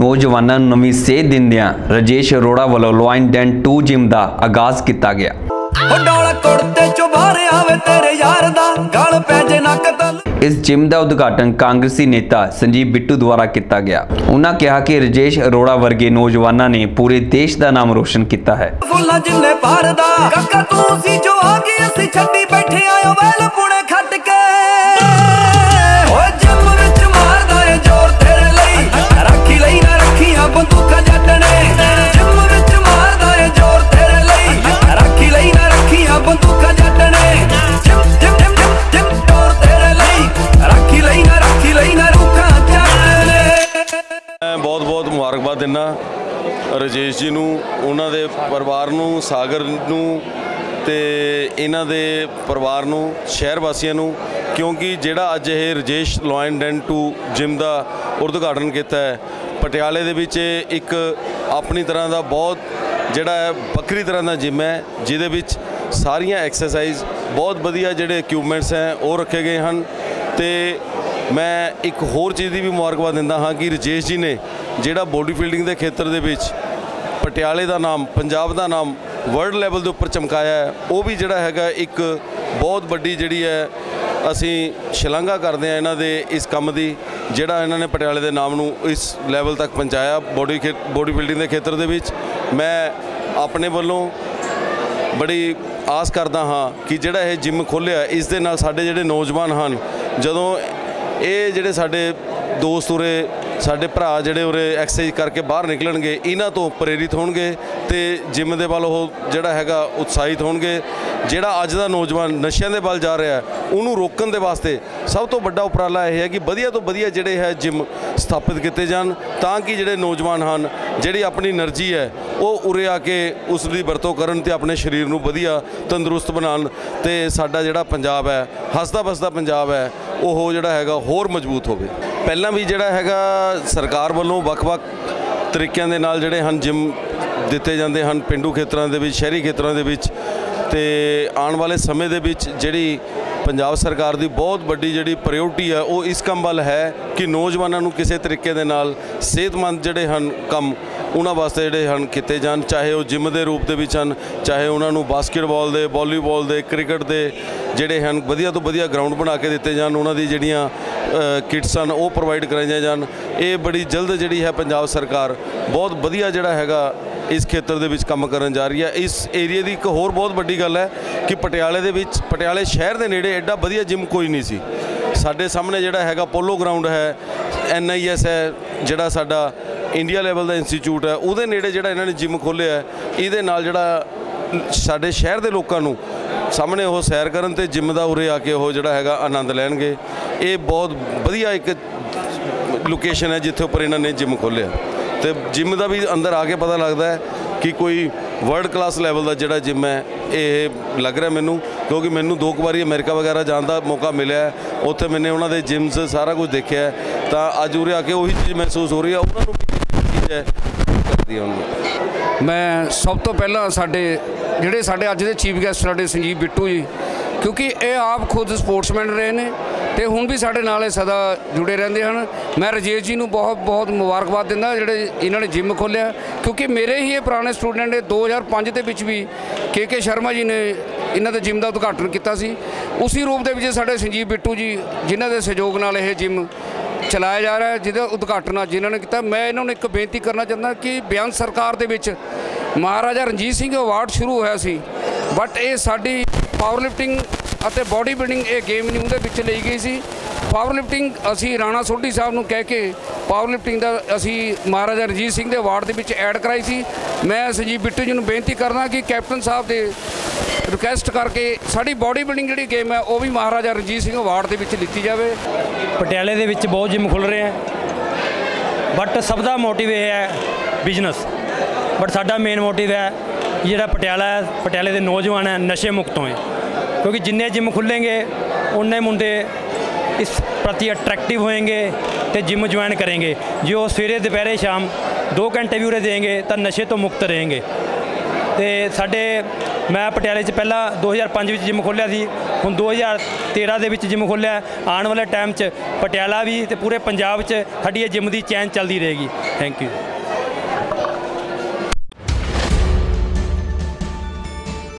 ਨੌਜਵਾਨਾਂ ਨੂੰ ਨਵੀਂ ਸੇਧ ਦਿੰਦਿਆਂ ਰਜੇਸ਼ ਅਰੋੜਾ ਵੱਲੋਂ ਲੋਇਨ ਡੈਨ 2 ਜਿਮ ਦਾ ਆਗਾਜ਼ ਕੀਤਾ ਗਿਆ। ਉਹ ਡੋਲਾ ਕੁੜਤੇ ਚੋਂ ਬਾਹਰ ਆਵੇ ਤੇਰੇ ਯਾਰ ਦਾ ਗਲ ਪੈ ਜੇ ਨਾ ਕਤਲ ਇਸ ਜਿਮ ਦਾ ਉਦਘਾਟਨ ਕਾਂਗਰਸੀ ਨੇਤਾ ਸੰਜੀਵ ਬਿੱਟੂ ਦੁਆਰਾ ਕੀਤਾ ਗਿਆ। ਉਹਨਾਂ ਕਿਹਾ ਕਿ ਰਜੇਸ਼ ਅਰੋੜਾ ਵਰਗੇ ਨੌਜਵਾਨਾਂ ਨੇ ਪੂਰੇ ਦੇਸ਼ ਦਾ ਨਾਮ ਰੋਸ਼ਨ ਕੀਤਾ ਹੈ। ਫੁੱਲਾਂ ਜਿੰਨੇ ਭਰਦਾ ਕਾਕਾ ਤੂੰ ਸੀ ਜੋ ਆ ਗਈ ਅਸੀਂ ਛੱਡੀ ਬੈਠੇ ਆਇਓ ਵੈਲ ਪੁਣੇ ਖੱਟ ਕੇ। ਬਹੁਤ ਮੁਬਾਰਕਬਾਦ ਦਿੰਦਾ। ਰਜੇਸ਼ ਜੀ ਨੂੰ, ਉਹਨਾਂ ਦੇ ਪਰਿਵਾਰ ਨੂੰ, ਸਾਗਰ ਨੂੰ ਤੇ ਇਹਨਾਂ ਦੇ ਪਰਿਵਾਰ ਨੂੰ, ਸ਼ਹਿਰ ਵਾਸੀਆਂ ਨੂੰ, ਕਿਉਂਕਿ ਜਿਹੜਾ ਅੱਜ ਇਹ ਰਜੇਸ਼ ਲੋਇਨ ਡੈਨ 2 ਜਿਮ ਦਾ ਉਦਘਾਟਨ ਕੀਤਾ ਹੈ, ਪਟਿਆਲੇ ਦੇ ਵਿੱਚ ਇੱਕ ਆਪਣੀ ਤਰ੍ਹਾਂ ਦਾ ਬਹੁਤ ਜਿਹੜਾ ਹੈ, ਵੱਖਰੀ ਤਰ੍ਹਾਂ ਦਾ ਜਿਮ ਹੈ, ਜਿਹਦੇ ਵਿੱਚ ਸਾਰੀਆਂ ਐਕਸਰਸਾਈਜ਼ ਬਹੁਤ ਵਧੀਆ ਜਿਹੜੇ ਇਕਵਿਪਮੈਂਟਸ ਹੈ, ਉਹ ਰੱਖੇ ਗਏ ਹਨ ਤੇ ਮੈਂ ਇੱਕ ਹੋਰ ਚੀਜ਼ ਦੀ ਵੀ ਮੁਬਾਰਕਬਾਦ ਦਿੰਦਾ ਹਾਂ ਕਿ ਰਜੇਸ਼ ਜੀ ਨੇ ਜਿਹੜਾ ਬੋਡੀ ਬਿਲਡਿੰਗ ਦੇ ਖੇਤਰ ਦੇ ਵਿੱਚ ਪਟਿਆਲੇ ਦਾ ਨਾਮ, ਪੰਜਾਬ ਦਾ ਨਾਮ ਵਰਲਡ ਲੈਵਲ ਦੇ ਉੱਪਰ ਚਮਕਾਇਆ ਹੈ, ਉਹ ਵੀ ਜਿਹੜਾ ਹੈਗਾ ਇੱਕ ਬਹੁਤ ਵੱਡੀ ਜਿਹੜੀ ਹੈ, ਅਸੀਂ ਸ਼ਲਾਘਾ ਕਰਦੇ ਹਾਂ ਇਹਨਾਂ ਦੇ ਇਸ ਕੰਮ ਦੀ, ਜਿਹੜਾ ਇਹਨਾਂ ਨੇ ਪਟਿਆਲੇ ਦੇ ਨਾਮ ਨੂੰ ਇਸ ਲੈਵਲ ਤੱਕ ਪਹੁੰਚਾਇਆ ਬੋਡੀ ਬੋਡੀ ਬਿਲਡਿੰਗ ਦੇ ਖੇਤਰ ਦੇ ਵਿੱਚ। ਮੈਂ ਆਪਣੇ ਵੱਲੋਂ ਬੜੀ ਆਸ ਕਰਦਾ ਹਾਂ ਕਿ ਜਿਹੜਾ ਇਹ ਜਿਮ ਖੋਲ੍ਹਿਆ, ਇਸ ਦੇ ਨਾਲ ਸਾਡੇ ਜਿਹੜੇ ਨੌਜਵਾਨ ਹਨ, ਜਦੋਂ ਇਹ ਜਿਹੜੇ ਸਾਡੇ ਦੋਸਤ ਉਰੇ, ਸਾਡੇ ਭਰਾ ਜਿਹੜੇ ਉਰੇ ਐਕਸਰਸਾਈਜ਼ ਕਰਕੇ ਬਾਹਰ ਨਿਕਲਣਗੇ, ਇਹਨਾਂ ਤੋਂ ਪ੍ਰੇਰਿਤ ਹੋਣਗੇ ਤੇ ਜਿਮ ਦੇ ਵੱਲ ਉਹ ਜਿਹੜਾ ਹੈਗਾ ਉਤਸ਼ਾਹਿਤ ਹੋਣਗੇ। ਜਿਹੜਾ ਅੱਜ ਦਾ ਨੌਜਵਾਨ ਨਸ਼ਿਆਂ ਦੇ ਵੱਲ ਜਾ ਰਿਹਾ ਉਹਨੂੰ ਰੋਕਣ ਦੇ ਵਾਸਤੇ ਸਭ ਤੋਂ ਵੱਡਾ ਉਪਰਾਲਾ ਇਹ ਹੈ ਕਿ ਵਧੀਆ ਤੋਂ ਵਧੀਆ ਜਿਹੜੇ ਹੈ ਜਿਮ ਸਥਾਪਿਤ ਕੀਤੇ ਜਾਣ, ਤਾਂ ਕਿ ਜਿਹੜੇ ਨੌਜਵਾਨ ਹਨ ਜਿਹੜੀ ਆਪਣੀ એનર્ਜੀ ਹੈ, ਉਹ ਉਰੇ ਆ ਕੇ ਉਸ ਦੀ ਵਰਤੋਂ ਕਰਨ ਤੇ ਆਪਣੇ ਸਰੀਰ ਨੂੰ ਵਧੀਆ ਤੰਦਰੁਸਤ ਬਣਾਉਣ ਤੇ ਸਾਡਾ ਜਿਹੜਾ ਪੰਜਾਬ ਹੈ, ਹੱਸਦਾ ਬਸਦਾ ਪੰਜਾਬ ਹੈ, ਉਹ ਜਿਹੜਾ ਹੈਗਾ ਹੋਰ ਮਜ਼ਬੂਤ ਹੋਵੇ। ਪਹਿਲਾਂ ਵੀ ਜਿਹੜਾ ਹੈਗਾ ਸਰਕਾਰ ਵੱਲੋਂ ਵੱਖ-ਵੱਖ ਤਰੀਕਿਆਂ ਦੇ ਨਾਲ ਜਿਹੜੇ ਹਨ, ਜਿਮ ਦਿੱਤੇ ਜਾਂਦੇ ਹਨ, ਪਿੰਡੂ ਖੇਤਰਾਂ ਦੇ ਵਿੱਚ, ਸ਼ਹਿਰੀ ਖੇਤਰਾਂ ਦੇ ਵਿੱਚ ਤੇ ਆਉਣ ਵਾਲੇ ਸਮੇਂ ਦੇ ਵਿੱਚ ਜਿਹੜੀ ਪੰਜਾਬ ਸਰਕਾਰ ਦੀ ਬਹੁਤ ਵੱਡੀ ਜਿਹੜੀ ਪ੍ਰਾਇੋਰਟੀ ਹੈ ਉਹ ਇਸ ਕੰਮ ਵੱਲ ਹੈ ਕਿ ਨੌਜਵਾਨਾਂ ਨੂੰ ਕਿਸੇ ਤਰੀਕੇ ਦੇ ਨਾਲ ਸਿਹਤਮੰਦ ਜਿਹੜੇ ਹਨ ਕੰਮ, ਉਹਨਾਂ ਵਾਸਤੇ ਜਿਹੜੇ ਹਨ ਕੀਤੇ ਜਾਣ, ਚਾਹੇ ਉਹ ਜਿਮ ਦੇ ਰੂਪ ਦੇ ਵਿੱਚ ਹਨ, ਚਾਹੇ ਉਹਨਾਂ ਨੂੰ ਬਾਸਕਟਬਾਲ ਦੇ ਵਾਲੀਬਾਲ ਦੇ ਕ੍ਰਿਕਟ ਦੇ ਜਿਹੜੇ ਹਨ, ਵਧੀਆ ਤੋਂ ਵਧੀਆ ਗਰਾਊਂਡ ਬਣਾ ਕੇ ਦਿੱਤੇ ਜਾਣ, ਉਹਨਾਂ ਦੀ ਜਿਹੜੀਆਂ ਕਿਟਸ ਹਨ, ਉਹ ਪ੍ਰੋਵਾਈਡ ਕਰਾਈਆਂ ਜਾਣ। ਇਹ ਬੜੀ ਜਲਦ ਜਿਹੜੀ ਹੈ ਪੰਜਾਬ ਸਰਕਾਰ ਬਹੁਤ ਵਧੀਆ ਜਿਹੜਾ ਹੈਗਾ ਇਸ ਖੇਤਰ ਦੇ ਵਿੱਚ ਕੰਮ ਕਰਨ ਜਾ ਰਹੀ ਹੈ। ਇਸ ਏਰੀਆ ਦੀ ਇੱਕ ਹੋਰ ਬਹੁਤ ਵੱਡੀ ਗੱਲ ਹੈ ਕਿ ਪਟਿਆਲੇ ਦੇ ਵਿੱਚ, ਪਟਿਆਲੇ ਸ਼ਹਿਰ ਦੇ ਨੇੜੇ ਐਡਾ ਵਧੀਆ ਜਿਮ ਕੋਈ ਨਹੀਂ ਸੀ। ਸਾਡੇ ਸਾਹਮਣੇ ਜਿਹੜਾ ਹੈਗਾ ਪੋਲੋ ਗਰਾਊਂਡ ਹੈ ਐਨਆਈਐਸ ਹੈ, ਜਿਹੜਾ ਸਾਡਾ ਇੰਡੀਆ ਲੈਵਲ ਦਾ ਇੰਸਟੀਚਿਊਟ ਹੈ, ਉਹਦੇ ਨੇੜੇ ਜਿਹੜਾ ਇਹਨਾਂ ਨੇ ਜਿਮ ਖੋਲ੍ਹਿਆ ਹੈ, ਇਹਦੇ ਨਾਲ ਜਿਹੜਾ ਸਾਡੇ ਸ਼ਹਿਰ ਦੇ ਲੋਕਾਂ ਨੂੰ ਸਾਹਮਣੇ ਉਹ ਸੈਰ ਕਰਨ ਤੇ ਜਿਮ ਦਾ ਉਰੇ ਆ ਕੇ ਉਹ ਜਿਹੜਾ ਹੈਗਾ ਆਨੰਦ ਲੈਣਗੇ। ਇਹ ਬਹੁਤ ਵਧੀਆ ਇੱਕ ਲੋਕੇਸ਼ਨ ਹੈ ਜਿੱਥੇ ਉੱਪਰ ਇਹਨਾਂ ਨੇ ਜਿਮ ਖੋਲ੍ਹਿਆ। ਤੇ ਜਿਮ ਦਾ ਵੀ ਅੰਦਰ ਆ ਕੇ ਪਤਾ ਲੱਗਦਾ ਹੈ ਕਿ ਕੋਈ ਵਰਲਡ ਕਲਾਸ ਲੈਵਲ ਦਾ ਜਿਹੜਾ ਜਿਮ ਹੈ, ਇਹ ਲੱਗ ਰਿਹਾ ਮੈਨੂੰ, ਕਿਉਂਕਿ ਮੈਨੂੰ ਦੋ ਕੁ ਵਾਰੀ ਅਮਰੀਕਾ ਵਗੈਰਾ ਜਾਣ ਦਾ ਮੌਕਾ ਮਿਲਿਆ ਉੱਥੇ ਮੈਨੇ ਉਹਨਾਂ ਦੇ ਜਿਮਸ ਸਾਰਾ ਕੁਝ ਦੇਖਿਆ ਤਾਂ ਅੱਜ ਉਰੇ ਆ ਕੇ ਉਹੀ ਚੀਜ਼ ਮਹਿਸੂਸ ਹੋ ਰਹੀ ਹੈ, ਉਹਨਾਂ ਨੂੰ ਵੀ ਚੀਜ਼ ਹੈ ਕਰਦੀ ਹੈ ਉਹਨਾਂ। ਮੈਂ ਸਭ ਤੋਂ ਪਹਿਲਾਂ ਸਾਡੇ, ਜਿਹੜੇ ਸਾਡੇ ਅੱਜ ਦੇ ਚੀਫ ਗੈਸਟ ਸਾਡੇ ਸੰਜੀਵ ਬਿੱਟੂ ਜੀ, ਕਿਉਂਕਿ ਇਹ ਆਪ ਖੁਦ ਸਪੋਰਟਸਮੈਨ ਰਹੇ ਨੇ ਤੇ ਹੁਣ ਵੀ ਸਾਡੇ ਨਾਲ ਇਹ ਸਦਾ ਜੁੜੇ ਰਹਿੰਦੇ ਹਨ। ਮੈਂ ਰਜੇਸ਼ ਜੀ ਨੂੰ ਬਹੁਤ ਬਹੁਤ ਮੁਬਾਰਕਬਾਦ ਦਿੰਦਾ ਜਿਹੜੇ ਇਹਨਾਂ ਨੇ ਜਿਮ ਖੋਲ੍ਹਿਆ। ਕਿਉਂਕਿ ਮੇਰੇ ਹੀ ਇਹ ਪੁਰਾਣੇ ਸਟੂਡੈਂਟ ਨੇ 2005 ਦੇ ਵਿੱਚ ਵੀ ਕੇ ਕੇ ਸ਼ਰਮਾ ਜੀ ਨੇ ਇਹਨਾਂ ਦੇ ਜਿਮ ਦਾ ਉਦਘਾਟਨ ਕੀਤਾ ਸੀ। ਉਸੇ ਰੂਪ ਦੇ ਵਿੱਚ ਸਾਡੇ ਸੰਜੀਵ ਬਿੱਟੂ ਜੀ, ਜਿਨ੍ਹਾਂ ਦੇ ਸਹਿਯੋਗ ਨਾਲ ਇਹ ਜਿਮ ਚਲਾਇਆ ਜਾ ਰਿਹਾ ਜਿਹਦਾ ਉਦਘਾਟਨ ਅੱਜ ਇਹਨਾਂ ਨੇ ਕੀਤਾ। ਮੈਂ ਇਹਨਾਂ ਨੂੰ ਇੱਕ ਬੇਨਤੀ ਕਰਨਾ ਚਾਹੁੰਦਾ ਕਿ ਬਿਆਨ ਸਰਕਾਰ ਦੇ ਵਿੱਚ ਮਹਾਰਾਜਾ ਰਣਜੀਤ ਸਿੰਘ ਅਵਾਰਡ ਸ਼ੁਰੂ ਹੋਇਆ ਸੀ ਬਟ ਇਹ ਸਾਡੀ ਪਾਵਰ ਲਿਫਟਿੰਗ ਅਤੇ ਬਾਡੀ ਬਿਲਡਿੰਗ ਇਹ ਗੇਮ ਨਹੀਂ ਉਹਦੇ ਵਿੱਚ ਲਈ ਗਈ ਸੀ। ਪਾਵਰ ਲਿਫਟਿੰਗ ਅਸੀਂ ਰਾਣਾ ਸੋਢੀ ਸਾਹਿਬ ਨੂੰ ਕਹਿ ਕੇ ਪਾਵਰ ਲਿਫਟਿੰਗ ਦਾ ਅਸੀਂ ਮਹਾਰਾਜਾ ਰਣਜੀਤ ਸਿੰਘ ਦੇ ਅਵਾਰਡ ਦੇ ਵਿੱਚ ਐਡ ਕਰਾਈ ਸੀ। ਮੈਂ ਸੰਜੀਵ ਬਿੱਟੂ ਜੀ ਨੂੰ ਬੇਨਤੀ ਕਰਦਾ ਕਿ ਕੈਪਟਨ ਸਾਹਿਬ ਦੇ ਰਿਕੁਐਸਟ ਕਰਕੇ ਸਾਡੀ ਬੋਡੀ ਬਿਲਡਿੰਗ ਜਿਹੜੀ ਗੇਮ ਹੈ, ਉਹ ਵੀ ਮਹਾਰਾਜਾ ਰਣਜੀਤ ਸਿੰਘ ਅਵਾਰਡ ਦੇ ਵਿੱਚ ਲਿੱਤੀ ਜਾਵੇ। ਪਟਿਆਲੇ ਦੇ ਵਿੱਚ ਬਹੁਤ ਜਿਮ ਖੁੱਲ ਰਹੇ ਆ ਬਟ ਸਭ ਦਾ ਮੋਟਿਵ ਇਹ ਹੈ ਬਿਜ਼ਨਸ ਬਟ ਸਾਡਾ ਮੇਨ ਮੋਟਿਵ ਹੈ ਜਿਹੜਾ ਪਟਿਆਲਾ ਹੈ, ਪਟਿਆਲੇ ਦੇ ਨੌਜਵਾਨ ਹੈ, ਨਸ਼ੇ ਮੁਕਤ ਹੋਏ। ਕਿਉਂਕਿ ਜਿੰਨੇ ਜਿਮ ਖੁੱਲेंगे ਉਹਨੇ ਮੁੰਡੇ ਇਸ ਪ੍ਰਤੀ ਅਟਰੈਕਟਿਵ ਹੋਏਗੇ ਤੇ ਜਿਮ ਜੁਆਇਨ ਕਰਨਗੇ ਜੇ ਉਹ ਸਵੇਰੇ, ਦੁਪਹਿਰੇ, ਸ਼ਾਮ 2 ਘੰਟੇ ਵੀ ਉਰੇ ਦੇਣਗੇ, ਤਾਂ ਨਸ਼ੇ ਤੋਂ ਮੁਕਤ ਰਹਿਣਗੇ ਤੇ ਸਾਡੇ, ਮੈਂ ਪਟਿਆਲੇ 'ਚ ਪਹਿਲਾਂ 2005 ਵਿੱਚ ਜਿਮ ਖੋਲ੍ਹਿਆ ਸੀ, ਹੁਣ 2013 ਦੇ ਵਿੱਚ ਜਿਮ ਖੋਲ੍ਹਿਆ, ਆਉਣ ਵਾਲੇ ਟਾਈਮ 'ਚ ਪਟਿਆਲਾ ਵੀ ਤੇ ਪੂਰੇ ਪੰਜਾਬ 'ਚ ਸਾਡੀ ਇਹ ਜਿਮ ਦੀ ਚੈਨ ਚੱਲਦੀ ਰਹੇਗੀ। Thank you